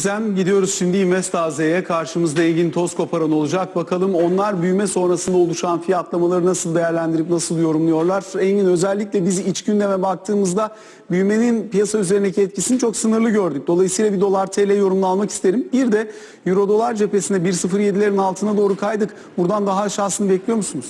Gizem gidiyoruz şimdi İnvest AZ'ye. Karşımızda Engin Toz Koparan olacak. Bakalım onlar büyüme sonrasında oluşan fiyatlamaları nasıl değerlendirip nasıl yorumluyorlar? Engin özellikle biz iç gündeme baktığımızda büyümenin piyasa üzerindeki etkisini çok sınırlı gördük. Dolayısıyla bir dolar TL yorumunu almak isterim. Bir de euro dolar cephesinde 1.07'lerin altına doğru kaydık. Buradan daha aşağısını bekliyor musunuz?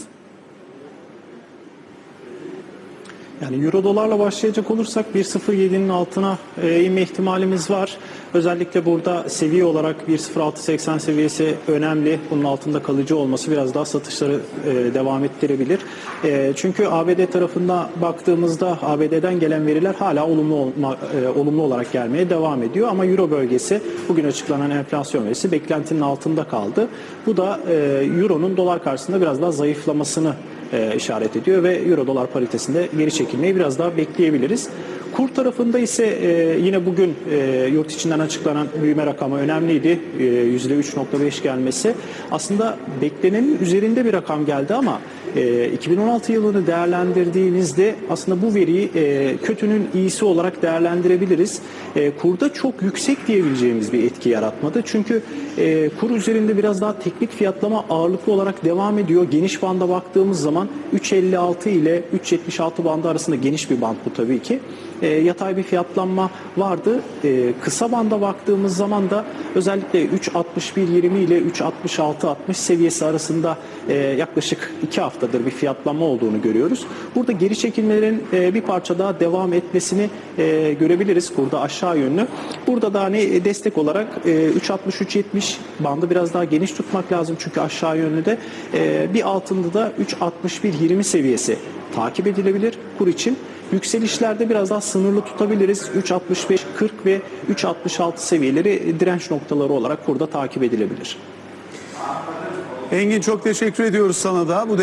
Yani euro dolarla başlayacak olursak 1.07'nin altına e, inme ihtimalimiz var. Özellikle burada seviye olarak 1.0680 seviyesi önemli. Bunun altında kalıcı olması biraz daha satışları e, devam ettirebilir. E, çünkü ABD tarafında baktığımızda ABD'den gelen veriler hala olumlu olma, e, olumlu olarak gelmeye devam ediyor. Ama euro bölgesi bugün açıklanan enflasyon verisi beklentinin altında kaldı. Bu da e, euronun dolar karşısında biraz daha zayıflamasını e, işaret ediyor ve euro dolar paritesinde geri çekilmeyi biraz daha bekleyebiliriz. Kur tarafında ise e, yine bugün e, yurt içinden açıklanan büyüme rakamı önemliydi. E, %3.5 gelmesi. Aslında beklenenin üzerinde bir rakam geldi ama e, 2016 yılını değerlendirdiğimizde aslında bu veriyi e, kötünün iyisi olarak değerlendirebiliriz. E, kurda çok yüksek diyebileceğimiz bir etki yaratmadı. Çünkü e, kur üzerinde biraz daha teknik fiyatlama ağırlıklı olarak devam ediyor. Geniş banda baktığımız zaman 3.56 ile 3.76 bandı arasında geniş bir band bu tabii ki. E, yatay bir fiyatlanma vardı. E, kısa banda baktığımız zaman da özellikle 3.61.20 ile 3.66.60 seviyesi arasında e, yaklaşık 2 haftadır bir fiyatlanma olduğunu görüyoruz. Burada geri çekilmelerin e, bir parça daha devam etmesini e, görebiliriz kurda aşağı yönlü. Burada da hani destek olarak e, 3.60-3.70 bandı biraz daha geniş tutmak lazım çünkü aşağı yönlü de e, bir altında da 3.61.20 seviyesi takip edilebilir kur için. Yükselişlerde biraz daha sınırlı tutabiliriz. 3.65, 40 ve 3.66 seviyeleri direnç noktaları olarak burada takip edilebilir. Engin çok teşekkür ediyoruz sana da. Bu